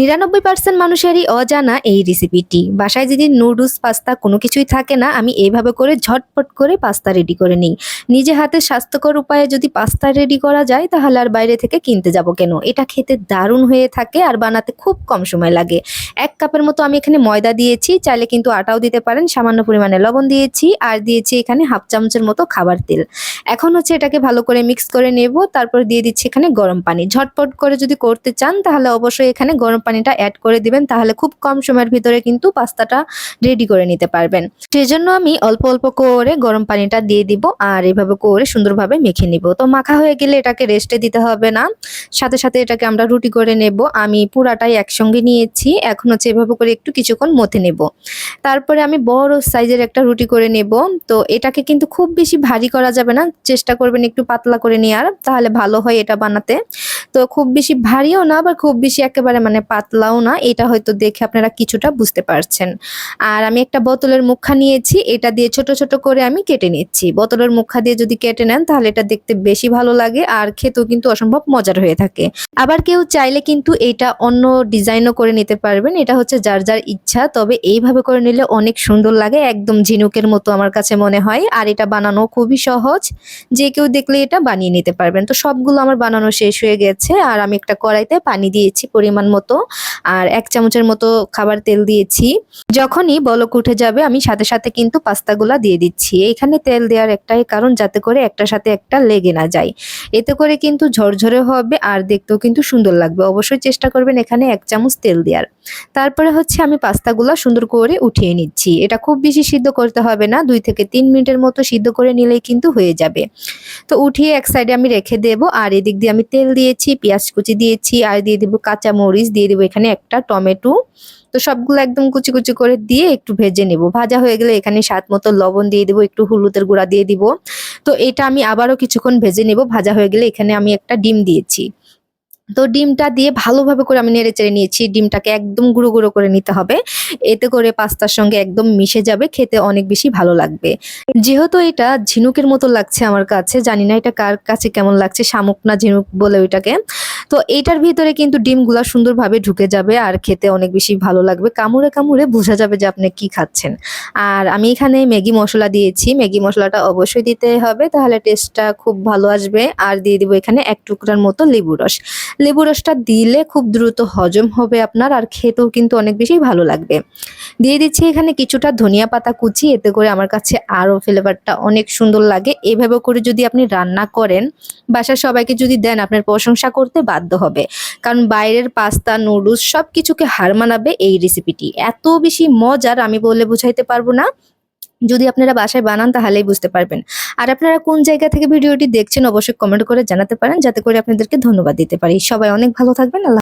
নিরানব্বই পার্সেন্ট মানুষেরই অজানা এই রেসিপিটি বাসায় যদি নুডলস পাস্তা কোনো কিছুই থাকে না, আমি এইভাবে করে ঝটপট করে পাস্তা রেডি করে নিই। নিজে হাতে স্বাস্থ্যকর উপায়ে যদি পাস্তা রেডি করা যায়, তাহলে আর বাইরে থেকে কিনতে যাব কেন? এটা খেতে দারুণ হয়ে থাকে আর বানাতে খুব কম সময় লাগে। এক কাপের মতো আমি এখানে ময়দা দিয়েছি, চাইলে কিন্তু আটাও দিতে পারেন, সামান্য পরিমাণে লবণ দিয়েছি, আর দিয়েছি এখানে হাফ চামচের মতো খাবার তেল। এখন হচ্ছে এটাকে ভালো করে মিক্স করে নেব, তারপর দিয়ে দিচ্ছি এখানে গরম পানি। ঝটপট করে যদি করতে চান, তাহলে অবশ্যই এখানে গরম পানিটা অ্যাড করে দিবেন, তাহলে খুব কম সময়ের ভিতরে কিন্তু পাস্তাটা রেডি করে নিতে পারবেন। সেজন্য আমি অল্প অল্প করে গরম পানিটা দিয়ে দিব আর এভাবে করে সুন্দরভাবে মেখে নিব। তো মাখা হয়ে গেলে এটাকে রেস্টে দিতে হবে না। সাথে সাথে এটাকে আমরা রুটি করে নেব। আমি পুরাটাই একসঙ্গে নিয়েছি। এখন হচ্ছে এভাবে করে একটু কিছুক্ষণ মথে নেব। তারপরে আমি বড় সাইজের একটা রুটি করে নেব। তো এটাকে কিন্তু খুব বেশি ভারী করা যাবে না। চেষ্টা করবেন একটু পাতলা করে নেওয়ার তাহলে ভালো হয় এটা বানাতে। তো খুব বেশি ভারীও না, আবার খুব বেশি একেবারে মানে পাতলাও না, এটা হয়তো দেখে আপনারা কিছুটা বুঝতে পারছেন। আর আমি একটা বোতলের মুখা নিয়েছি, এটা দিয়ে ছোট ছোট করে আমি কেটে নিচ্ছি। বোতলের মুখা দিয়ে যদি কেটে নেন, তাহলে এটা দেখতে বেশি ভালো লাগে আর খেতেও কিন্তু অসম্ভব মজার হয়ে থাকে। আবার কেউ চাইলে কিন্তু এটা অন্য ডিজাইনও করে নিতে পারবেন, এটা হচ্ছে যার যার ইচ্ছা, তবে এইভাবে করে নিলে অনেক সুন্দর লাগে, একদম ঝিনুকের মতো আমার কাছে মনে হয়। আর এটা বানানো খুবই সহজ, যে কেউ দেখলে এটা বানিয়ে নিতে পারবেন। তো সবগুলো আমার বানানো শেষ হয়ে গেছে, আর আমি একটা কড়াইতে পানি দিয়েছি পরিমাণ মতো। আর এক চামচের মতো খাবার তেল দিয়েছি। যখনই বলক উঠে যাবে, আমি সাথে সাথে কিন্তু পাস্তাগুলা দিয়ে দিচ্ছি। এখানে তেল দেওয়ার একটাই কারণ, যাতে করে একটার সাথে একটা লেগে না যায়। এতে করে কিন্তু ঝরঝরে হবে আর দেখতেও কিন্তু সুন্দর লাগবে। অবশ্যই চেষ্টা করবেন এখানে এক চামচ তেল দেওয়ার। তারপরে হচ্ছে আমি পাস্তাগুলা সুন্দর করে উঠিয়ে নিচ্ছি। এটা খুব বেশি সিদ্ধ করতে হবে না, দুই থেকে তিন মিনিটের মতো সিদ্ধ করে নিলেই কিন্তু হয়ে যাবে। তো উঠিয়ে এক সাইডে আমি রেখে দেব। আর এদিক দিয়ে আমি তেল দিয়েছি, পেঁয়াজ কুচি দিয়েছি, আর দিয়ে দেবো কাঁচা মরিচ দিয়ে দেবো এখানে একটা টমেটো। তো সবগুলো একদম কুচি কুচি করে দিয়ে একটু ভেজে নেব। ভাজা হয়ে গেলে এখানে স্বাদ মতো লবণ দিয়ে দেবো, একটু হলুদের গুঁড়া দিয়ে দিব। তো এটা আমি আবারও কিছুক্ষণ ভেজে নেব। ভাজা হয়ে গেলে এখানে আমি একটা ডিম দিয়েছি। তো ডিমটা দিয়ে ভালোভাবে করে আমি নেড়ে চেড়ে নিয়েছি। ডিমটাকে একদম গুঁড়ো গুঁড়ো করে নিতে হবে। এতে করে পাস্তার সঙ্গে একদম মিশে যাবে, খেতে অনেক বেশি ভালো লাগবে। যেহেতু এটা ঝিনুকের মতো লাগছে আমার কাছে, জানি না এটা কার কাছে কেমন লাগছে, শামুক না ঝিনুক বলে ওইটাকে। তো এইটার ভিতরে কিন্তু ডিমগুলা সুন্দরভাবে ঢুকে যাবে আর খেতে অনেক বেশি ভালো লাগবে। কামড়ে কামড়ে বোঝা যাবে যে আপনি কি খাচ্ছেন। আর আমি এখানে ম্যাগি মশলা দিয়েছি। ম্যাগি মশলাটা অবশ্যই দিতে হবে, তাহলে টেস্টটা খুব ভালো আসবে। আর দিয়ে দিব এখানে এক টুকরার মতো লেবু রস। লেবু রসটা দিলে খুব দ্রুত হজম হবে আপনার আর খেতেও কিন্তু অনেক বেশি ভালো লাগবে। দিয়ে দিচ্ছি এখানে কিছুটা ধনিয়া পাতা কুচি, এতে করে আমার কাছে আরও ফ্লেভারটা অনেক সুন্দর লাগে। এভাবে করে যদি আপনি রান্না করেন, বাসার সবাইকে যদি দেন, আপনার প্রশংসা করতে বাধ্য হবে। কারণ বাইরের পাস্তা নুডলস সব কিছুকে হার মানাবে এই রেসিপিটি এত বেশি মজার আমি বলে বুঝাইতে পারব না। যদি আপনারা বাসায় বানান তাহলেই বুঝতে পারবেন। আর আপনারা কোন জায়গা থেকে ভিডিওটি দেখছেন অবশ্যই কমেন্ট করে জানাতে পারেন। যাতে করে আপনাদেরকে ধন্যবাদ দিতে পারি। সবাই অনেক ভালো থাকবেন। আল্লাহ